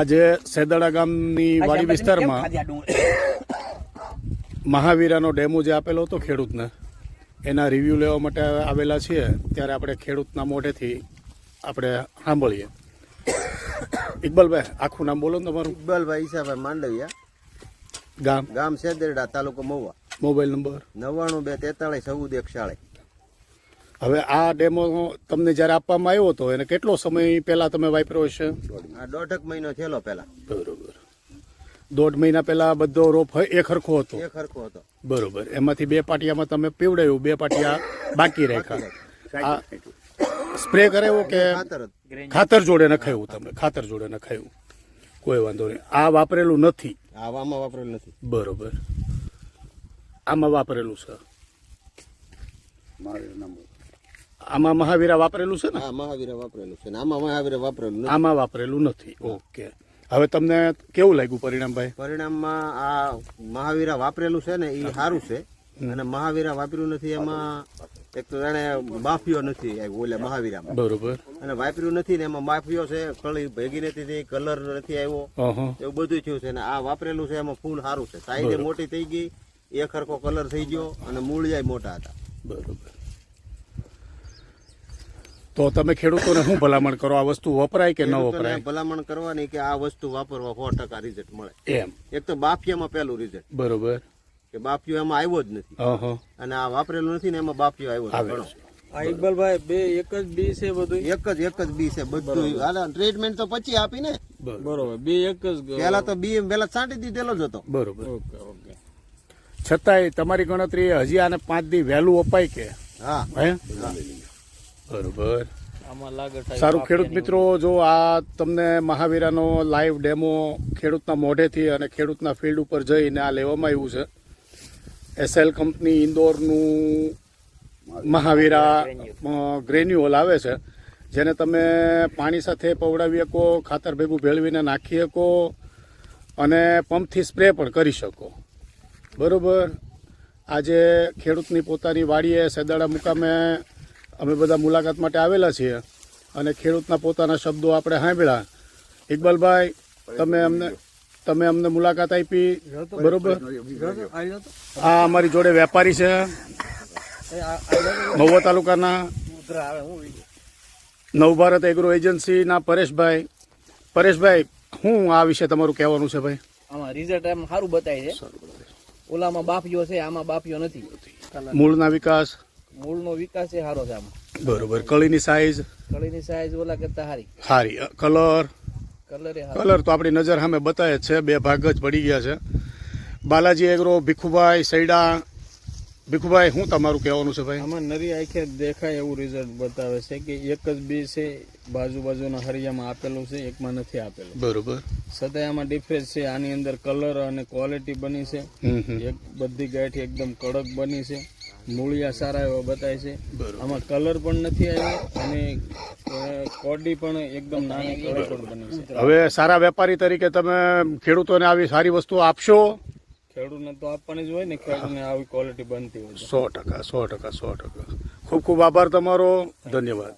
આજે સેદડા ગામની વાડી વિસ્તારમાં મહાવીરાનો ડેમો જે આપેલો હતો ખેડૂતને એના રિવ્યૂ લેવા માટે આવેલા છીએ. ત્યારે આપણે ખેડૂતના મોઢેથી આપણે સાંભળીએ. ઇકબાલભાઈ આખું નામ બોલો ને તમારું. ઇકબાલભાઈ ઈસાભાઈ માંડવિયા. ગામ. ગામ સેદરડા તાલુકો મહુવા. Mobile number. નવ્વાણું બે તેતાળીસ ચૌદ એકસાળે હવે આ ડેમો તમને જ્યારે આપવામાં આવ્યો હતો એને કેટલો સમય પહેલા તમે વાપર્યો હશે? આ દોઢક મહિનો થયેલો પેલા બરોબર. દોઢ મહિના પહેલા બધો રોપ એક ખરખો હતો? એ ખરખો હતો. બરોબર. એમાંથી બે પાટિયામાં તમે પીવડાયું બે પાટિયા બાકી રાખ્યા. આ સ્પ્રે કરાવ્યો કે ખાતર જોડે નખાયું તમે ખાતર જોડે નખાયું. કોઈ વાંધો નહીં. આ વાપરેલું નથી? આવામાં વાપરેલું નથી. બરોબર. આમાં વાપરેલું છે. આમાં મહાવીરા વાપરેલું છે ને? હા મહાવીરા વાપરેલું છે ને. આમાં મહાવીરા વાપરેલું નથી. આમાં વાપરેલું નથી. ઓકે. હવે તમને કેવું લાગ્યું પરિણામ ભાઈ પરિણામમાં આ મહાવીરા વાપરેલું છે ને એ સારું છે. અને મહાવીરા વાપર્યું નથી એમાં એક તો એને બાફ્યો નથી આવ્યો ઓલે મહાવીરામાં. બરોબર. અને વાપર્યું નથી ને એમાં બાફ્યો છે કળી ભેગી નથી થઈ કલર નથી આવ્યો. અહં. એવું બધું થયું છે ને આ વાપરેલું છે એમાં ફૂલ સારું છે. સાઈઝ મોટી થઈ ગઈ એક હરખો કલર થઈ ગયો અને મૂળિયા મોટા હતા. બરોબર. તો તમે ખેડૂતોને શું ભલામણ કરો? આ વસ્તુ વપરાય કે ન વપરાય? ભલામણ કરવાની કે આ વસ્તુ વાપરવા સો ટકા રિઝલ્ટ મળે. એમ. એક તો બાફિયામાં પહેલું રિઝલ્ટ બરોબર. કે બાફિયો એમાં આવ્યો જ નથી. અને આ વાપરેલું નથી ને એમાં બાફિયો આવ્યો છે. આ ઇકબાલભાઈ બે એક જ બી છે બધું એક જ એક જ બી છે બધું હાલે ટ્રીટમેન્ટ તો પછી આપી ને બરોબર. બરોબર બે એક જ પેલા તો બી પેલા છાંટી દીધેલો જ હતો. બરોબર. Okay okay. છતાંય તમારી ગણતરી હજી આને પાંચ દી વહેલું અપાય કે? હા? હે. બરોબર. આમાં સારું ખેડૂત મિત્રો જો આ તમને મહાવીરાનો લાઈવ ડેમો ખેડૂતના મોઢેથી અને ખેડૂતના ફિલ્ડ ઉપર જઈને આ લેવામાં આવ્યું છે. એસએલ કંપની ઇન્દોરનું મહાવીરા ગ્રેન્યુઅલ આવે છે. જેને તમે પાણી સાથે પવડાવી શકો ખાતર ભેગું ભેળવીને નાખી શકો અને પંપથી સ્પ્રે પણ કરી શકો. બરોબર? આજે ખેડૂતની પોતાની વાડીએ સેદાડા મુકામે અમે બધા મુલાકાત માટે આવેલા છીએ અને ખેડૂતના પોતાના શબ્દો આપણે સાંભળ્યા. ઇકબાલભાઈ તમે અમને તમે અમને મુલાકાત આપી બરોબર? આ અમારી જોડે વેપારી છે. મહુવા તાલુકાના નવભારત એગ્રો એજન્સીના પરેશભાઈ. પરેશભાઈ હું આ વિશે તમારું કહેવાનું છે ભાઈ? આમાં રિઝલ્ટ એમ સારું બતાય છે. ઓલામાં બાફિયો છે આમાં બાફિયો નથી. મૂળના વિકાસ મૂળનો વિકાસ એ સારો છે આમાં. બરોબર. કળીની સાઈઝ કળીની સાઈઝ ઓલા કરતા સારી સારી કલર કલર કલર તો આપણી નજર સામે બતાવે જ છે. બે ભાગ જ પડી ગયા છે. બાલાજી એગ્રો ભીખુભાઈ સૈડા. ભીખુભાઈ શું તમારું કહેવાનું છે ભાઈ? આમાં નરી આંખે દેખાય એવું રિઝલ્ટ બતાવે છે કે એક જ બી છે બાજુ બાજુના હરિયામાં આપેલું છે એકમાં નથી આપેલું. બરોબર. છતાં આમાં ડિફરન્સ છે. આની અંદર કલર અને ક્વોલિટી બની છે. એક બધી ગાંઠી એકદમ કડક બની છે. મૂળિયા સારા એવા બતાય છે. બરોબર. આમાં કલર પણ નથી આવ્યો અને કોડી પણ એકદમ નાની કલર પણ બની છે. હવે સારા વેપારી તરીકે તમે ખેડૂતોને આવી સારી વસ્તુ આપશો? ખેડૂતને તો આપવાની જ હોય ને ખેડૂતને આવી ક્વોલિટી બનતી હોય સો ટકા સો ટકા સો ટકા. ખૂબ ખૂબ આભાર તમારો. ધન્યવાદ.